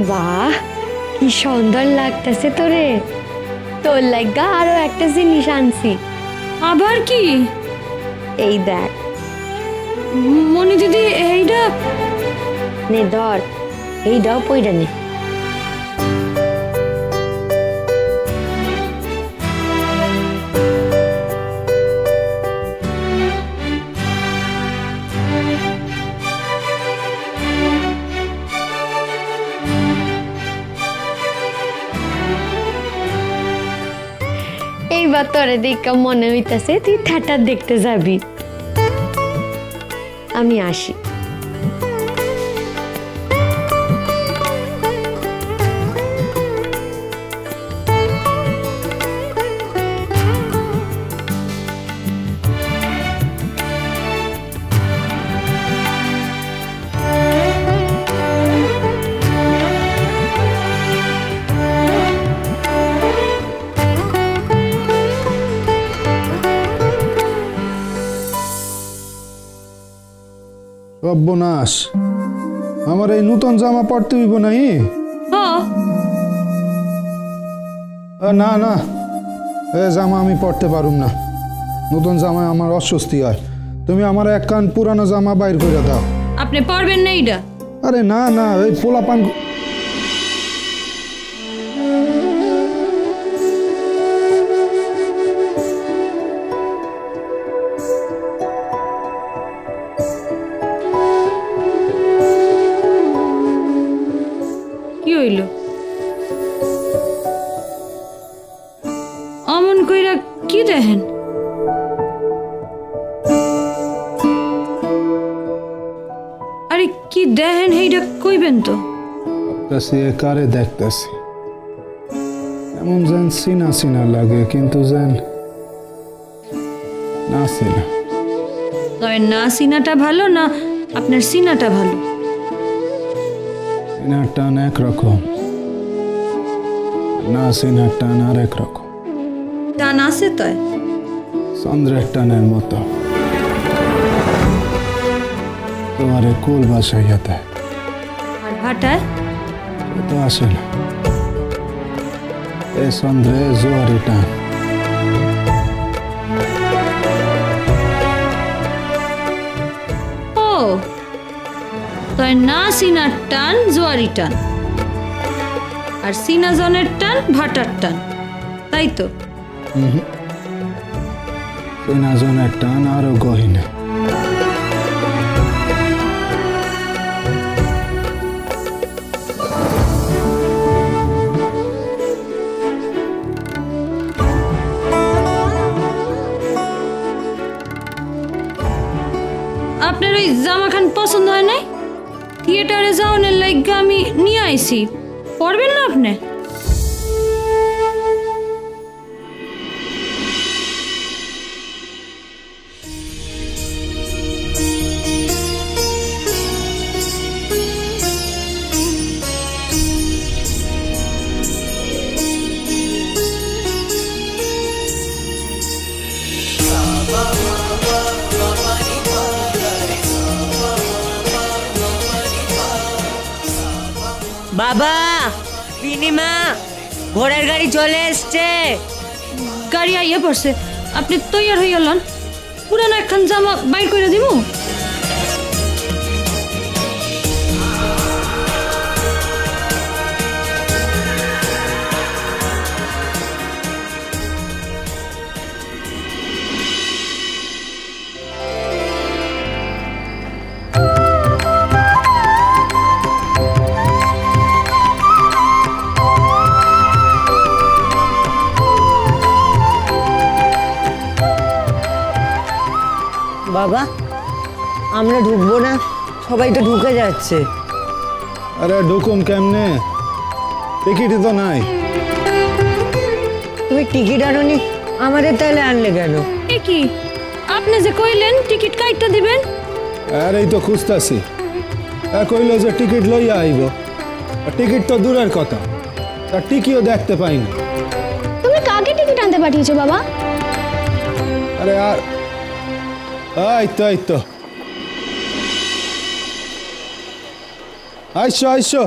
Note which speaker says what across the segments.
Speaker 1: বাহ কি সুন্দর লাগতেছে তোরে। তোর লাগা আরও একটা জিনিস আনছি।
Speaker 2: আবার কি?
Speaker 1: এই দেখ।
Speaker 2: মনে দিদি এইটা
Speaker 1: নে ধর এইটাও পইটা নে। এইবার তোরে দেখা মনে হইতাছে তুই থিয়েটার দেখতে যাবি। আমি আসি।
Speaker 3: সর্বনাশ। আমার এই নূতন জামা পরতে হইব নাই
Speaker 2: হ
Speaker 3: না না। এ জামা আমি পরতে পারুম না। নতুন জামা আমার অস্বস্তি হয়। তুমি আমার এক কান পুরানো জামা বাইর করে দাও।
Speaker 2: আপনি পারবেন না এইটা।
Speaker 3: আরে না না ওই পোলাপান
Speaker 2: কি হইল? অমন কইরা কি দেখেন? আরে কি দেখেন এইটা কইবেন তো।
Speaker 3: কাছে কারে দেখতেছি? এমন যেন সিনা সিনা লাগে কিন্তু যেন না সিনা
Speaker 2: তবে না সিনাটা ভালো না আপনার সিনাটা ভালো।
Speaker 3: সিনার টান একরকম। না সিনার টান আর একরকম।
Speaker 2: টান আছে তো
Speaker 3: চন্দ্রের টানের মতো। তোমারে কুল বাসাইয়া দেয়।
Speaker 2: আর ভাটায়?
Speaker 3: তো আসে না এ চন্দ্রে জোয়ারি টান।
Speaker 2: তয় না সিনার টান জোয়ারি টান। আর সিনা জনের টান ভাটার টান। তাই তো?
Speaker 3: সিনা জনের টান আরও গহিনে।
Speaker 2: আপনার ওই জামা খান পছন্দ হয় নাই? থিয়েটারে যাওয়ানের লাইগা আমি নিয়ে আইছি। পড়বেন না আপনি?
Speaker 4: বাবা বিনিমা ঘোড়ার গাড়ি চলে এসছে।
Speaker 2: গাড়ি আইয়া পড়ছে। আপনি তৈয়ার হয়ে গেলেন পুরানো একখান জামা বাইর করে দিব
Speaker 4: বাবা আমরা ঢুকবো না সবাই তো ঢুকে যাচ্ছে।
Speaker 3: আরে ঢুকুম কেমনে? টিকিটই তো নাই।
Speaker 4: তুমি টিকিট আনোনি আমাদের তাহলে আনলে কেন?
Speaker 2: এ কি? আপনি যে কইলেন টিকিট কাইটটা দিবেন?
Speaker 3: আর এই তো খুঁজতাছি। আর কইলো যে টিকিট লইয়া আইব। আর টিকিট তো দূরের কথা। তার টিকিও দেখতে পাইনি।
Speaker 5: তুমি কাকে টিকিট আনতে পাঠিয়েছো বাবা?
Speaker 3: আরে আর Aito, aito. আইসো আইসো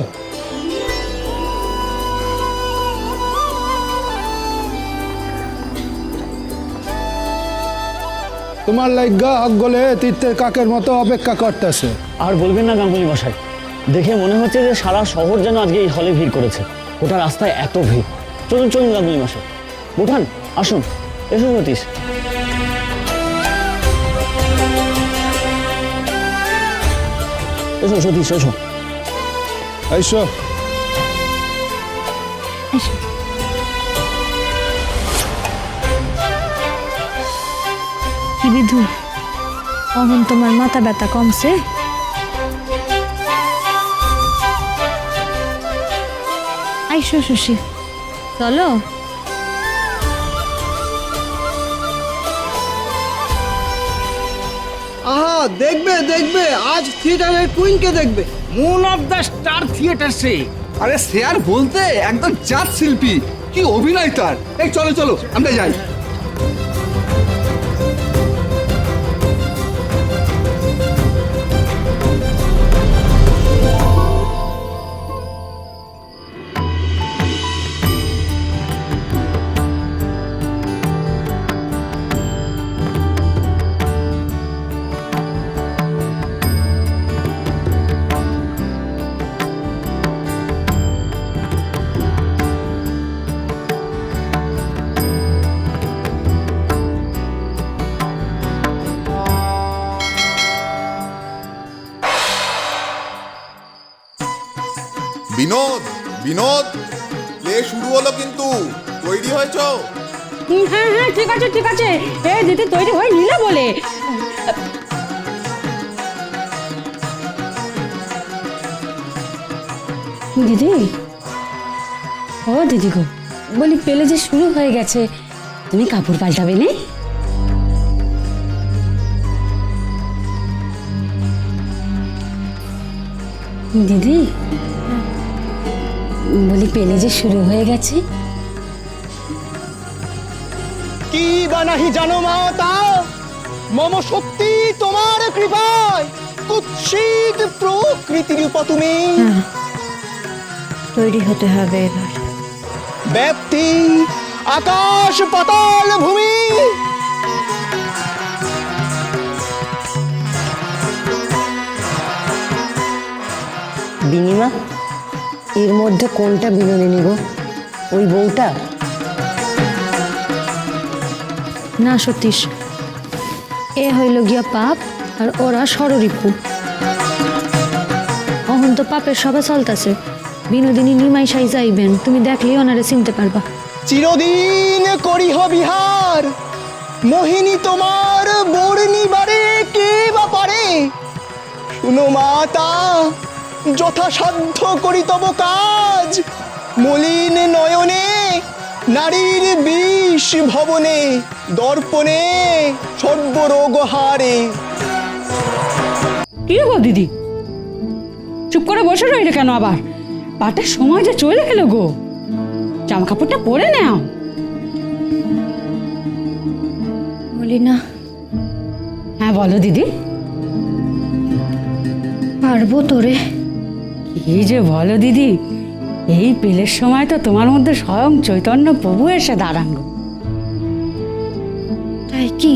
Speaker 3: তোমার লাইগা হক গলে তীর্থের কাকের মতো অপেক্ষা করতেছে।
Speaker 6: আর বলবেন না গাঙ্গুলি মশাই দেখে মনে হচ্ছে যে সারা শহর যেন আজকে এই হলে ভিড় করেছে। ওটা রাস্তায় এত ভিড়। চলুন চলুন গাঙ্গুলি মশাই। উঠান আসুন। এসো সতীশ। এসো সতীশ এসো
Speaker 3: এইসো
Speaker 2: কি বিধু অহন তোমার মাথা ব্যথা কমছে? আইসো শশী। চলো।
Speaker 7: আহা দেখবে দেখবে আজ থিয়েটারের কুইনকে দেখবে।
Speaker 8: Moon of the Star Theatre সে।
Speaker 7: আরে সে আর বলতে একদম জাত শিল্পী কি অভিনয় তার। এই চলো চলো আমরা যাই।
Speaker 9: বিনোদ প্লে শুরু হলো কিন্তু। তৈরি হয়েছো?
Speaker 10: হ্যাঁ হ্যাঁ ঠিক আছে ঠিক আছে। এ, দিদি, তৈরি হয়ে নিলে বলে। দিদি? ও, দিদি গো, বলি পেলে যে শুরু হয়ে গেছে, তুমি কাপড় পাল্টাবে নে? দিদি? বলি পেলে যে শুরু হয়ে গেছে।
Speaker 7: কি বা নাহি জানো মাতা মম শক্তি তোমার কৃপায় কুৎসিত প্রকৃতির উপ তুমি।
Speaker 2: তৈরি হতে হবে এবার।
Speaker 7: ব্যাপ্তি আকাশ পাতাল ভূমি।
Speaker 11: বিনিমা এর মধ্যে কোনটা বিনোদিনী গো ওই বউটা?
Speaker 2: না সতীশ। এ হইল গিয়া পাপ আর ওরা ষড়রিপু অহন তো পাপের সবে চলতেছে। বিনোদিনী নিমাই সাই যাইবেন তুমি দেখলেই ওনারে চিনতে পারবা।
Speaker 7: চিরদিন করিহ বিহার মোহিনী তোমার বর্ণিবারে কে বা পারে? শুনো মাতা যথাসাধ্য করি তব কাজ। মলিন নয়নে নারীর বিষ ভবনে দর্পণে সর্বরোগ হারে।
Speaker 10: কি গো দিদি? চুপ করে বসে রইলে কেন আবার? পাটের সময় যে চলে গেল গো। জামা কাপড়টা পরে নাও।
Speaker 5: বলি না
Speaker 10: হ্যাঁ বলো দিদি।
Speaker 5: পারব তোরে।
Speaker 10: কি যে বলো দিদি, এই পেলের সময় তো তোমার মধ্যে স্বয়ং চৈতন্য প্রভু এসে দাঁড়ান
Speaker 5: তাই কি?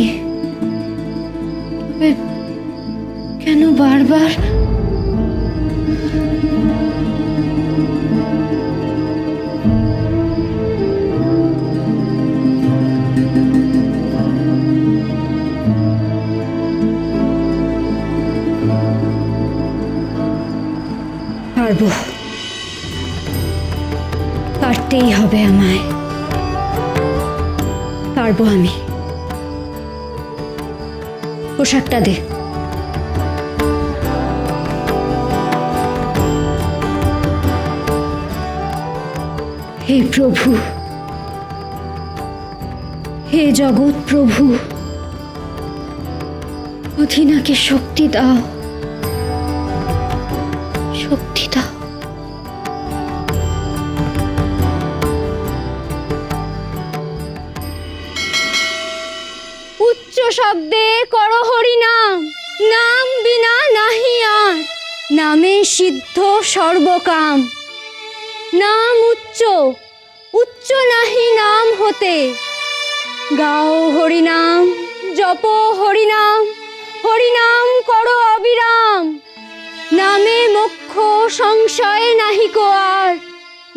Speaker 5: কেন বারবার পারব। পারতেই হবে আমায়। পারব আমি। পোশাকটা দে। হে প্রভু, হে জগৎ প্রভু, অধীনাকে শক্তি দাও। নামে সিদ্ধ সর্বকাম। নাম উচ্চ উচ্চ নাহি নাম হতে। গাও হরি নাম জপ হরিনাম হরিনাম করো অবিরাম। নামে মোক্ষ সংশয় নাহিক আর।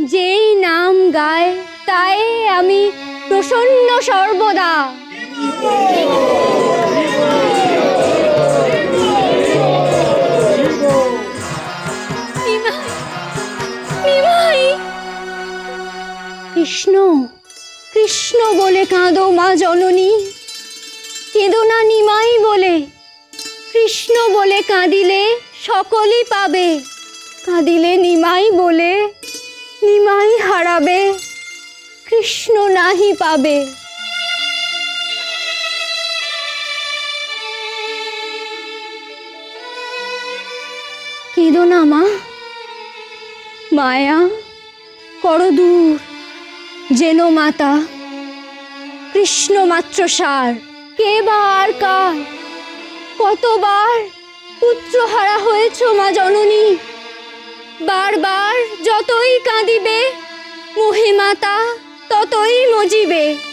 Speaker 5: যেই নাম গায় তাই আমি প্রসন্ন সর্বদা। কৃষ্ণ কৃষ্ণ বলে কাঁদো মা জননী। কেঁদো না নিমাই বলে, কৃষ্ণ বলে কাঁদিলে সকলই পাবে। কাঁদিলে নিমাই বলে, নিমাই হারাবে, কৃষ্ণ নাহি পাবে। কেঁদো না মা, মায়া, করো দূর। যেন মাতা, কৃষ্ণ মাত্র সার। কে বা আর কার? কতবার পুত্র হারা হয়েছ মা জননী? বারবার যতই কাঁদিবে, মহিমাতা ততই মজিবে।